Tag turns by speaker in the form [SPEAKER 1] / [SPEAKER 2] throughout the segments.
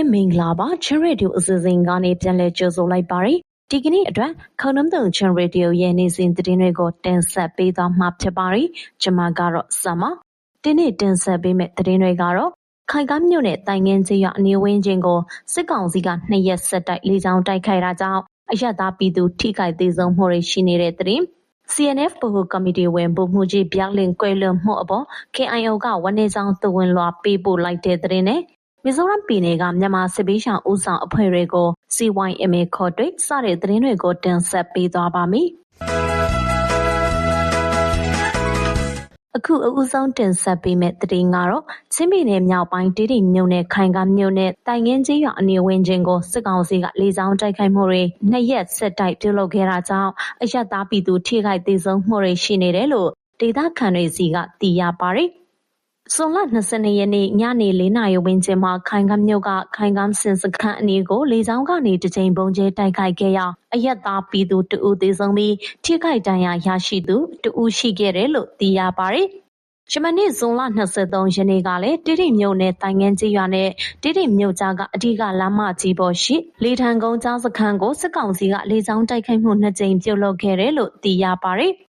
[SPEAKER 1] အားလုံးပဲမင်္ဂလာပါချင်းရေဒီယိုအစီအစဉ်ကနေပြန်လည်ကြိုဆိုလိုက်ပါရယ်ဒီကနေ့အတွက်ခေါင်းနှုံးတုံချင်းရေဒီယိုရဲ့နေ့စဉ်သတင်းတွေကိုတင်ဆက်ပေးသွားမှာဖြစ်ပါရယ်ကျွန်မကတော့စမဒီနေ့တင်ဆက်ပေးမယ့်သတင်းတွေကတော့ခိုင်ကမ်းမြို့နယ်တိုင်ငင်းကြီးရအနီးဝင်းချင်းကိုစစ်ကောင်စီကနှစ်ရက်ဆက်တိုက်လေကြောင်းတိုက်ခိုက်တာကြောင့်အရသာပြည်သူထိခိုက်သေးဆုံးမှုတွေရှိနေတဲ့သတင်း CNF ဗဟိုကော်မတီဝင်ဗိုလ်မှူးကြီးပြောင်းလင်ကွယ်လွန်မှုအပေါ် KIO ကဝန်နေဆောင်သဝင်လွှာပေးပို့လိုက်တဲ့သတင်းနဲ့ မီဇိုရမ်ပြည်နယ်က မြန်မာစစ်ပေးရှောင် ဦးဆောင်အဖွဲ့တွေကို CYMA ခေါ် တွေ့ စတဲ့သတင်းတွေကို တင်ဆက်ပေးသွားပါမယ်။အခုအဦးဆုံးတင်ဆက်ပေးမယ့်သတင်းကတော့ ချင်းပြည်နယ်မြောက်ပိုင်းတေးတိမြို့နယ် ခိုင်ကမြို့နယ်တိုင်ငင်းကြီးရွာအနီးဝန်းကျင်ကို စစ်ကောင်စီက လေကြောင်းတိုက်ခိုက်မှုတွေ နှစ်ရက်ဆက်တိုက် ပြုလုပ်ခဲ့တာကြောင့် အရတားပြည်သူ ထိခိုက်သေးဆုံးမှုတွေ ရှိနေတယ်လို့ ဒေသခံတွေစီက သိရပါတယ်။ ဇွန်လ22ရက်နေ့ညနေ4နာရီဝန်းကျင်မှာခိုင်ကမြို့ကခိုင်ကစင်စခန်းအနီးကိုလေကြောင်းကနေတကြိမ်ပုံကျဲတိုက်ခိုက်ခဲ့ရာအရက်သားပြည်သူတဦးသေဆုံးပြီးထိခိုက်ဒဏ်ရာရရှိသူတဦးရှိခဲ့တယ်လို့သိရပါတယ်။ယမနေ့ဇွန်လ23ရက်နေ့ကလည်းတိတိမြို့နယ်တိုင်ငန်းကြီးရွာနဲ့တိတိမြို့ကြားကအဓိကလမ်းမကြီးပေါ်ရှိလေထံကုန်းကြားစခန်းကိုစစ်ကောင်စီကလေကြောင်းတိုက်ခိုက်မှုနှစ်ကြိမ်ပြုလုပ်ခဲ့တယ်လို့သိရပါတယ်။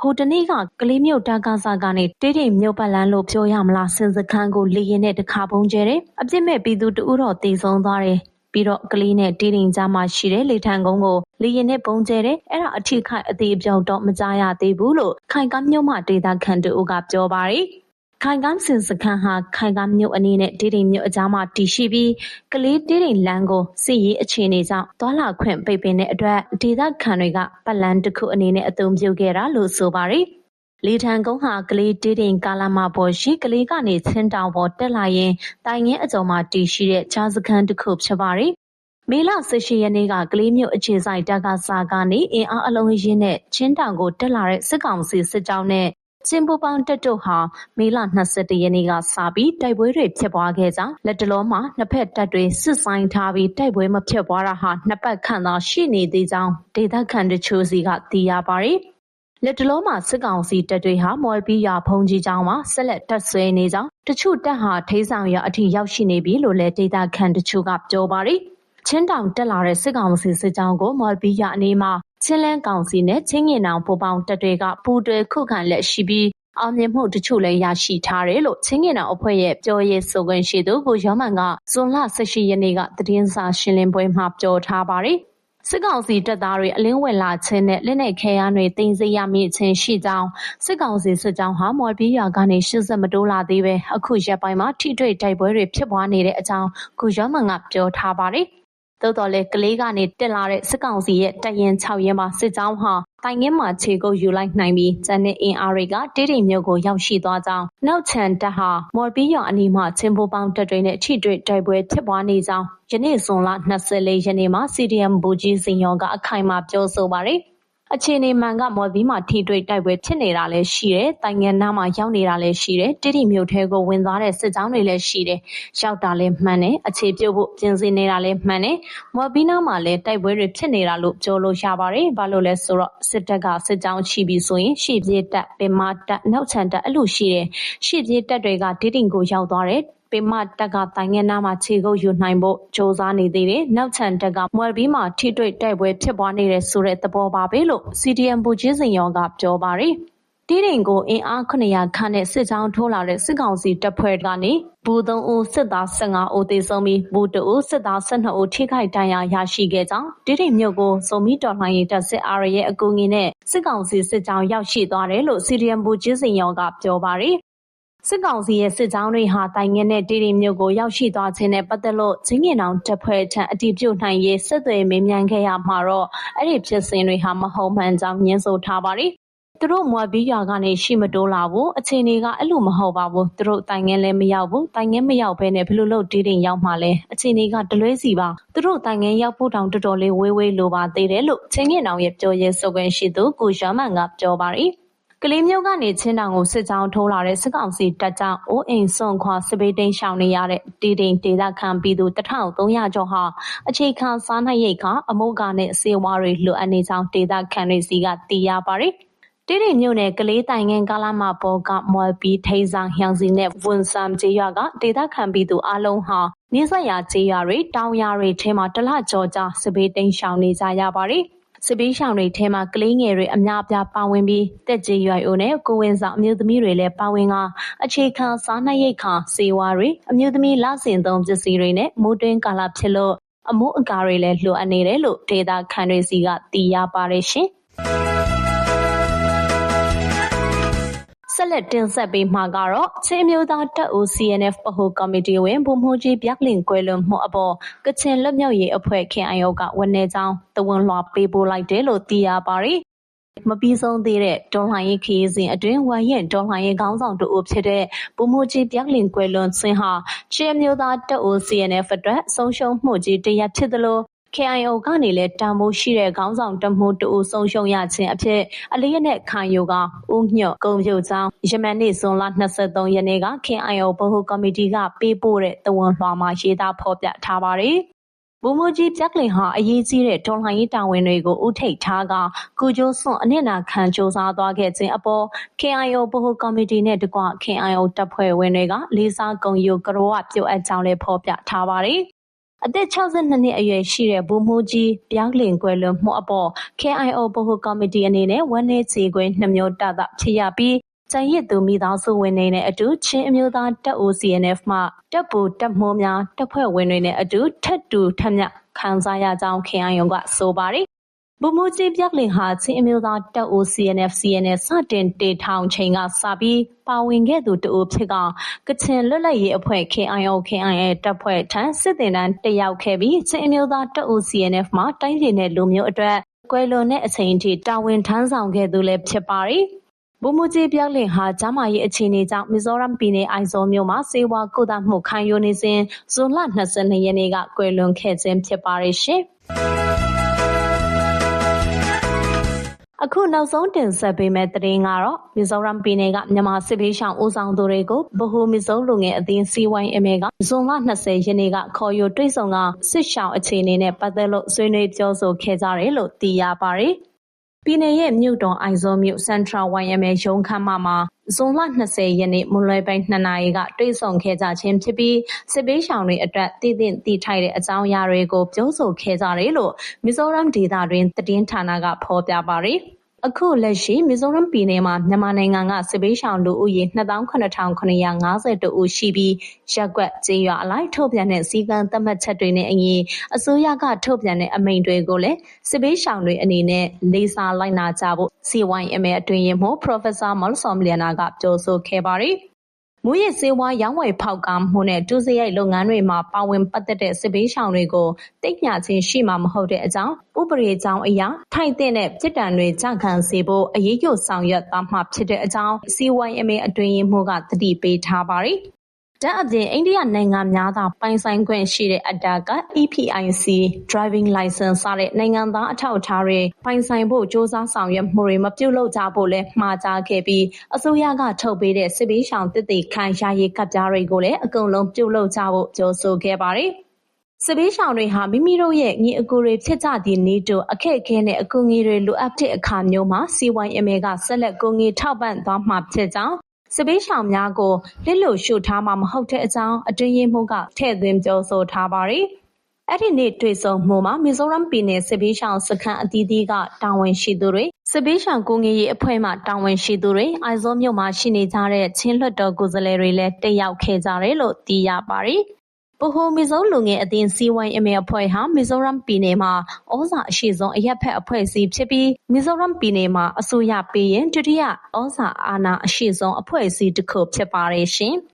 [SPEAKER 1] ဟိုတနေ့ကကလေးမြို့တကစားကနေတေးတိမ်မြို့ပတ်လန်းလို့ပြောရမလားစင်စခန်းကိုလေရင်နဲ့တခါပုံကျဲတယ်အပြစ်မဲ့ပြည်သူတဦးတော့တည်ဆုံးသွားတယ်ပြီးတော့ကလေးနဲ့တေးတိမ်ကြားမှာရှိတဲ့လေထံကုန်းကိုလေရင်နဲ့ပုံကျဲတယ်အဲ့ဒါအထိခိုက်အသေးအပြောက်တော့မကြားရသေးဘူးလို့ခိုင်ကမြို့မှဒေတာခန်တူကပြောပါတယ် ခိုင်ကန်းစင်စခန်းဟာခိုင်ကန်းမြို့အနီးနဲ့ဒေဒိန်မြို့အကြားမှာတည်ရှိပြီးကလေးဒေဒိန်လမ်းကိုစစ်ရေးအခြေအနေကြောင့်သွာလာခွင့်ပိတ်ပင်တဲ့အတွက်ဒေသခံတွေကပတ်လန်းတစ်ခုအနေနဲ့အသုံးပြုခဲ့တာလို့ဆိုပါတယ်။လေထံကုန်းဟာကလေးဒေဒိန်ကာလာမပေါ်ရှိကလေးကနေချင်းတောင်ပေါ်တက်လာရင်တိုင်ငင်းအကျော်မှာတည်ရှိတဲ့ခြားစခန်းတစ်ခုဖြစ်ပါတယ်။မေလ18ရက်နေ့ကကလေးမျိုးအခြေဆိုင်တက်ကစားကနေအင်အားအလုံးရင်းနဲ့ချင်းတောင်ကိုတက်လာတဲ့စစ်ကောင်စီစစ်ကြောင်းနဲ့ ချင်းပူပေါင်းတပ်တို့ဟာမေလ21ရက်နေ့ကစပြီးတိုက်ပွဲတွေဖြစ်ပွားခဲ့ကြောင်းလက်တလုံးမှာနှစ်ဖက်တပ်တွေစစ်ဆိုင်ထားပြီးတိုက်ပွဲမဖြစ်ပွားတာဟာနှစ်ပတ်ခန့်သာရှိနေသေးကြောင်းဒေသခံတချို့စီကသိရပါတယ်။လက်တလုံးမှာစစ်ကောင်စီတပ်တွေဟာမော်လ်ပီယာဖုန်ကြီးကျောင်းမှာဆက်လက်တပ်ဆွဲနေကြောင်းတချို့တပ်ဟာထိဆောင်ရအထိရောက်ရှိနေပြီလို့လည်းဒေသခံတချို့ကပြောပါတယ်။ချင်းတောင်တက်လာတဲ့စစ်ကောင်စီစစ်ကြောင်းကိုမော်လ်ပီယာအနီးမှာ ချင်းလန်းကောင်စီနဲ့ချင်းငင်နောင်ပူပေါင်းတပ်တွေကပူးတွဲခုခံလက်ရှိပြီးအောင်မြင်မှုတချို့လည်းရရှိထားတယ်လို့ချင်းငင်နောင်အဖွဲ့ရဲ့ပြောရေးဆိုခွင့်ရှိသူကိုရောမန်ကဇွန်လ18ရက်နေ့ကသတင်းစာရှင်းလင်းပွဲမှာပြောထားပါတယ်စစ်ကောင်စီတပ်သားတွေအလင်းဝင်လာခြင်းနဲ့လက်နက်ခဲယမ်းတွေတင်စီရမိခြင်းရှိကြောင်းစစ်ကောင်စီစစ်ကြောင်းဟာမော်ဘီယာကနေရှစ်ဆက်မတိုးလာသေးပဲအခုရက်ပိုင်းမှာထိတွေ့တိုက်ပွဲတွေဖြစ်ပွားနေတဲ့အကြောင်းကိုရောမန်ကပြောထားပါတယ်။ သို့တော်လည်းကလေးကနေတက်လာတဲ့စစ်ကောင်စီရဲ့တပ်ရင်း6ရင်းမှာစစ်ကြောင်းဟာတိုင်ငင်းမှာခြေကုပ်ယူလိုက်နိုင်ပြီးကျန်တဲ့အင်အားတွေကတေးတိမ်မြို့ကိုရောက်ရှိသွားကြောင်းနောက်ချန်တပ်ဟာမော်ပီယောင်အနီးမှာချင်းပိုးပေါင်းတပ်တွေနဲ့ထိတွေ့တိုက်ပွဲဖြစ်ပွားနေကြောင်းယနေ့ဇွန်လ24ရက်နေ့မှာ CDM ဘူကြီးစင်ရောကအခိုင်အမာပြောဆိုပါတယ်။ အခြေအနေမှန်ကမော်ဘီမှာထိတွေ့တိုက်ပွဲဖြစ်နေတာလည်းရှိတယ်။တိုင်ငံနားမှာရောက်နေတာလည်းရှိတယ်။တိတိမြို့ထဲကိုဝင်သွားတဲ့စစ်ကြောင်းတွေလည်းရှိတယ်။ရောက်တာလည်းမှန်တယ်။အခြေပြုတ်ဖို့ပြင်ဆင်နေတာလည်းမှန်တယ်။မော်ဘီနားမှာလည်းတိုက်ပွဲတွေဖြစ်နေတာလို့ပြောလို့ရပါတယ်။ဘာလို့လဲဆိုတော့စစ်တပ်ကစစ်ကြောင်းချီပြီးဆိုရင်ရှေ့ပြေးတပ်ပင်မတပ်နောက်ချန်တပ်အဲ့လိုရှိတယ်။ရှေ့ပြေးတပ်တွေကတိတိကိုရောက်သွားတယ် ပင်မတက်ကတိုင်ငယ်နာမှာခြေကုပ်ယူနိုင်ဖို့စ조사နေသေးတယ်။နောက်ချန်တက်ကမွယ်ဘီမှာထိတွေ့တိုက်ပွဲဖြစ်ပွားနေတဲ့ဆိုတဲ့သဘောပါပဲလို့ CDM ဘူကြီးစင်ရောကပြောပါတယ်။တီးတိန်ကိုအင်အား900ခန့်နဲ့စစ်ကြောင်းထိုးလာတဲ့စစ်ကောင်စီတပ်ဖွဲ့ကနေဘူသုံးဦးစစ်သား15ဦးသေဆုံးပြီးဘူတဦးစစ်သား12ဦးထိခိုက်ဒဏ်ရာရရှိခဲ့ကြောင်းတီးတိန်မြို့ကိုစုံမီတော်လှန်ရေးတပ်စစ်အားရဲ့အကူအညီနဲ့စစ်ကောင်စီစစ်ကြောင်းရောက်ရှိသွားတယ်လို့ CDM ဘူကြီးစင်ရောကပြောပါတယ် စစ်ကောင်စီရဲ့စစ်ကြောင်းတွေဟာတိုင်ငင်းတဲ့တီတီမြို့ကိုရောက်ရှိသွားခြင်းနဲ့ပတ်သက်လို့ချင်းငင်တောင်တပ်ဖွဲ့ထံအတည်ပြုနိုင်ရေးစစ်သွေးမေးမြန်းခဲ့ရမှာတော့အဲ့ဒီဖြစ်စဉ်တွေဟာမဟုတ်မှန်ကြောင်းညင်းဆိုထားပါတယ်။သူတို့မွာဘီရွာကနေရှိမတိုးလာဘူးအချိန်တွေကအဲ့လိုမဟုတ်ပါဘူးသူတို့တိုင်ငင်းလည်းမရောက်ဘူးတိုင်ငင်းမရောက်ဘဲနဲ့ဘယ်လိုလုပ်တီးတင်ရောက်မှလဲအချိန်တွေကတလွဲစီပါသူတို့တိုင်ငင်းရောက်ဖို့တောင်တော်တော်လေးဝေးဝေးလိုပါသေးတယ်လို့ချင်းငင်တောင်ရဲ့ပြောရေးဆိုခွင့်ရှိသူကိုရမန်ကပြောပါတယ်။ ကလေးမြို့ကနေချင်းတောင်ကိုစစ်ကြောင်းထိုးလာတဲ့စစ်ကောင်စီတပ်ကြောင့်အိုးအိမ်စွန့်ခွာစစ်ဘေးတိမ်းရှောင်နေရတဲ့တီတိန်ဒေသခံပြည်သူ1300ကျော်ဟာအခြေခံစားနပ်ရိက္ခာအမိုးကားနဲ့စေဝါတွေလိုအပ်နေကြောင်းဒေသခံတွေစီကသိရပါတယ်။တိတိမြို့နယ်ကလေးတိုင်ငင်ကာလာမဘောကမော်ပီထိန်ဆောင်ဟျောင်စီနဲ့ဝန်ဆမ်ကျေးရွာကဒေသခံပြည်သူအလုံးဟာနေဆက်ရာကျေးရွာတွေတောင်ရွာတွေထဲမှာတလကြောကြာစပေးတိန်ရှောင်နေကြရပါတယ် စပေးရှောင်တွေထဲမှာကလေးငယ်တွေအများပြားပါဝင်ပြီးတက်ကြီးရွယ်အိုနဲ့ကိုဝင်ဆောင်အမျိုးသမီးတွေလည်းပါဝင်ကအခြေခံစားနပ်ရိက္ခာစေဝါတွေအမျိုးသမီးလဆင်သုံးပစ္စည်းတွေနဲ့မိုးတွင်းကာလဖြစ်လို့အမိုးအကာတွေလည်းလိုအပ်နေတယ်လို့ဒေတာခန်တွေစီကသိရပါတယ်ရှင်။ ဆက်လက်တင်ဆက်ပေးမှာကတော့ချင်းမျိုးသားတပ်ဦး CNF ဗဟိုကော်မတီဝင်ဗိုလ်မှူးကြီးဗျက်လင်ကွယ်လွန်မှုအပေါ်ကချင်လွတ်မြောက်ရေးအဖွဲ့ KIO ကဝန်내ကြောင်းတဝန်လွှာပေးပို့လိုက်တယ်လို့သိရပါတယ်။မပြီးဆုံးသေးတဲ့ဒေါ်လှန်ရေးခရီးစဉ်အတွင်းဝါရင်ဒေါ်လှန်ရေးခေါင်းဆောင်တို့ဖြစ်တဲ့ဗိုလ်မှူးကြီးဗျက်လင်ကွယ်လွန်ခြင်းဟာချင်းမျိုးသားတပ်ဦး CNF အတွက်ဆုံးရှုံးမှုကြီးတရက်ဖြစ်သလို KIO ကနေလည်းတန်ဖိုးရှိတဲ့ခေါင်းဆောင်တမှုတူဆုံးရှုံးရခြင်းအဖြစ်အလေးနဲ့ခံယူကဦးညွတ်ကုံပြုတ်ကြောင်းယမန်နေ့ဇွန်လ23ရက်နေ့က KIO ဗဟိုကော်မတီကပေးပို့တဲ့တဝန်လွှာမှာရေးသားဖော်ပြထားပါတယ်။ဘူမူကြီးပြက်ကလင်ဟာအရေးကြီးတဲ့ဒေါ်လှန်ရေးတာဝန်တွေကိုဥထိတ်ထားကကုကျိုးစွန့်အနစ်နာခံစ조사သွားခဲ့ခြင်းအပေါ် KIO ဗဟိုကော်မတီနဲ့တကွ KIO တပ်ဖွဲ့ဝင်တွေကလေးစားဂုဏ်ယူကြရဝပြုတ်အပ်ကြောင်းလည်းဖော်ပြထားပါတယ်။ အသက်62နှစ်အရွယ်ရှိတဲ့ဗိုလ်မှူးကြီးပြောင်းလင်ကွယ်လွန်မှုအပေါ် KIO ဗဟိုကော်မတီအနေနဲ့ဝမ်းနည်းကြေကွဲနှမျိုးတသဖြစ်ရပြီးကျန်ရစ်သူမိသားစုဝင်တွေနဲ့အတူချင်းအမျိုးသားတပ်ဦး CNF မှတပ်ပူတပ်မိုးများတပ်ဖွဲ့ဝင်တွေနဲ့အတူထက်တူထက်မြခံစားရကြောင်း KIO ကဆိုပါတယ် ဗိုလ်မှူးကြီးပြက်လင်ဟာ ချင်းအမျိုးသားတပ်ဦး CNF CNF စတင်တည်ထောင်ချိန်ကစပြီး ပါဝင်ခဲ့သူတဦးဖြစ်ကကချင်လွတ်လပ်ရေးအဖွဲ့ KIO KIA တပ်ဖွဲ့ထံ စစ်တင်တန်းတက်ရောက်ခဲ့ပြီး ချင်းအမျိုးသားတပ်ဦး CNF မှာ တိုင်းပြည်နဲ့လူမျိုးအတွက် ကွယ်လွန်တဲ့အချိန်ထိ တာဝန်ထမ်းဆောင်ခဲ့သူလည်း ဖြစ်ပါတယ်။ဗိုလ်မှူးကြီးပြောက်လင်ဟာ ကျမရဲ့အခြေအနေကြောင့် မီဇိုရမ်ပြည်နယ် အိုင်ဇောမြို့မှာစေဝါကုသမှုခံယူနေစဉ် ဇွန်လ22ရက်နေ့က ကွယ်လွန်ခဲ့ခြင်း ဖြစ်ပါတယ်ရှင်။ အခုနောက်ဆုံးတင်ဆက်ပေးမယ့်သတင်းကတော့မီဇိုရမ်ပြည်နယ်ကမြန်မာစစ်ဘေးရှောင်ဦးဆောင်သူတွေကိုဗဟိုမီဇိုလူငယ်အသင်းစီဝိုင်းအမေကဇွန်လ20ရက်နေ့ကခေါ်ယူတွေ့ဆုံကစစ်ရှောင်အခြေအနေနဲ့ပတ်သက်လို့ဆွေးနွေးပြောဆိုခဲ့ကြတယ်လို့သိရပါတယ်။ ပြည်နယ်ရဲ့မြို့တော်အိုင်ဇောမြို့ Central YMA ရုံးခန်းမမှာဇွန်လ20ရက်နေ့မွန်းလွဲပိုင်း2နာရီကတွေ့ဆုံခဲ့ကြခြင်းဖြစ်ပြီးစစ်ပေးရှောင်တွေအတွက်တည်တင့်တည်ထိုက်တဲ့အကြောင်းအရာတွေကိုပြောဆိုခဲ့ကြတယ်လို့မီဇိုရမ်ဒေသတွင်သတင်းဌာနကဖော်ပြပါတယ်။ အခုလက်ရှိမီဇိုရမ်ပြည်နယ်မှာမြန်မာနိုင်ငံကစစ်ဘေးရှောင်လူဦးရေ27,750ဦးရှိပြီးရပ်ကွက်ကျေးရွာအလိုက်ထုတ်ပြန်တဲ့စည်းကမ်းသတ်မှတ်ချက်တွေနဲ့အညီအစိုးရကထုတ်ပြန်တဲ့အမိန့်တွေကိုလည်းစစ်ဘေးရှောင်တွေအနေနဲ့လေးစားလိုက်နာကြဖို့ CYMA အတွင်းရေးမှူး Professor Molsom Liana ကပြောဆိုခဲ့ပါတယ်။ မူးယစ်ဆေးဝါးရောင်းဝယ်ဖောက်ကားမှုနဲ့ဒုစရိုက်လုပ်ငန်းတွေမှာပါဝင်ပတ်သက်တဲ့စစ်ဘေးရှောင်တွေကိုသိပ်မျှခြင်းရှိမှာမဟုတ်တဲ့အကြောင်းဥပဒေကြောင်းအရထိုက်တဲ့ပြစ်ဒဏ်တွေကြခံစေဖို့အရေးယူဆောင်ရွက်သွားမှာဖြစ်တဲ့အကြောင်း CYMA အတွင်းရေးမှူးကသတိပေးထားပါတယ် ဓာတ်အပြင်အိန္ဒိယနိုင်ငံများသာပိုင်ဆိုင်ခွင့်ရှိတဲ့အတ္တက EPIC Driving License စတဲ့နိုင်ငံသားအထောက်အထားတွေပိုင်ဆိုင်ဖို့စ조사ဆောင်ရွက်မှုတွေမပြုလုပ်ကြဖို့လည်းမှာကြားခဲ့ပြီးအစိုးရကထုတ်ပေးတဲ့စစ်ပေးရှောင်တစ်သိခံရရေးကပ်ပြားတွေကိုလည်းအကုန်လုံးပြုလုပ်ကြဖို့ပြောဆိုခဲ့ပါတယ်။စစ်ဘေးရှောင်တွေဟာမိမိတို့ရဲ့ညီအကိုတွေဖြစ်ကြသည့်နည်းတူအခက်အခဲနဲ့အကူအညီတွေလိုအပ်တဲ့အခါမျိုးမှာ CYMA ကဆက်လက်ကူညီထောက်ပံ့သွားမှာဖြစ်ကြောင်း စစ်ဘေးရှောင်များကိုလစ်လျူရှုထားမှာမဟုတ်တဲ့အကြောင်း အတွင်းရေးမှူးက ထည့်သွင်းပြောဆိုထားပါတယ်။အဲ့ဒီနေ့တွေ့ဆုံမှုမှာ မီဇိုရမ်ပြည်နယ် စစ်ဘေးရှောင်စခန်းအသီးသီးက တာဝန်ရှိသူတွေ စစ်ဘေးရှောင်ကိုငယ်ရေးအဖွဲ့မှ တာဝန်ရှိသူတွေ အိုင်ဇောမြို့မှာရှိနေကြတဲ့ ချင်းလွတ်တော်ကိုယ်စားလှယ်တွေလည်း တက်ရောက်ခဲ့ကြတယ်လို့ သိရပါတယ်။ ဗဟို မီဇိုလူငယ်အသင်းစီဝိုင်းအမေအဖွဲ့ဟာ မီဇိုရမ်ပြည်နယ်မှာဩဇာအရှိဆုံး အရက်ဖက်အဖွဲ့အစည်းဖြစ်ပြီး မီဇိုရမ်ပြည်နယ်မှာ အစိုးရပေးရင် ဒုတိယဩဇာအာဏာအရှိဆုံး အဖွဲ့အစည်းတစ်ခု ဖြစ်ပါတယ်ရှင်။